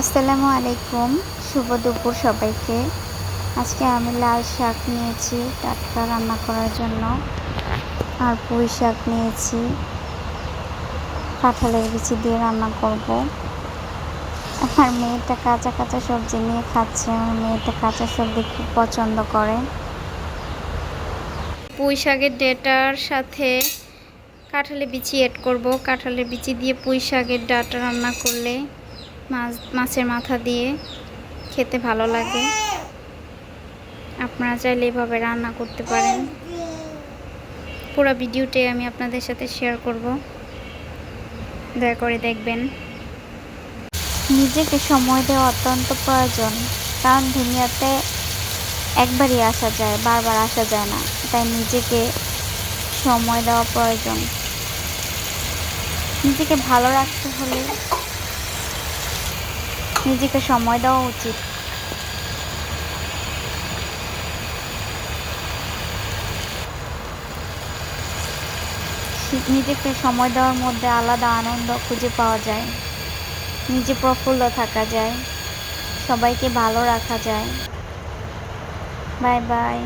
আসসালামু আলাইকুম। শুভ দুপুর সবাইকে। আজকে আমি লাল শাক নিয়েছি, টাটকা রান্না করার জন্য। আর পুঁই শাক নিয়েছি। কাঁঠালের বিচি দিয়ে রান্না করব। আমার মেয়েটা কাঁচা কাঁচা সবজি নিয়ে খাচ্ছে। আমার মেয়েটা কাঁচা সবজি খুব পছন্দ করে। পুঁই শাকের ডেটার সাথে কাঁঠালের বিচি এড করব। কাঁঠালের বিচি দিয়ে পুঁই শাকের ডাটা রান্না করলে মাছ, মাছের মাথা দিয়ে খেতে ভালো লাগে। আপনারা চাইলে এভাবে রান্না করতে পারেন। পুরো ভিডিওটি আমি আপনাদের সাথে শেয়ার করব। দয়া করে দেখবেন। নিজেকে সময় দেওয়া অত্যন্ত প্রয়োজন, কারণ দুনিয়াতে একবারই আসা যায়, বারবার আসা যায় না। তাই নিজেকে সময় দেওয়া প্রয়োজন। নিজেকে ভালো রাখতে হলে নিজেকে সময় দেওয়া উচিত। নিজেকে সময় দেওয়ার মধ্যে আলাদা আনন্দ খুঁজে পাওয়া যায়। নিজে প্রফুল্ল থাকা যায়। সবাইকে ভালো রাখা যায়। Bye bye.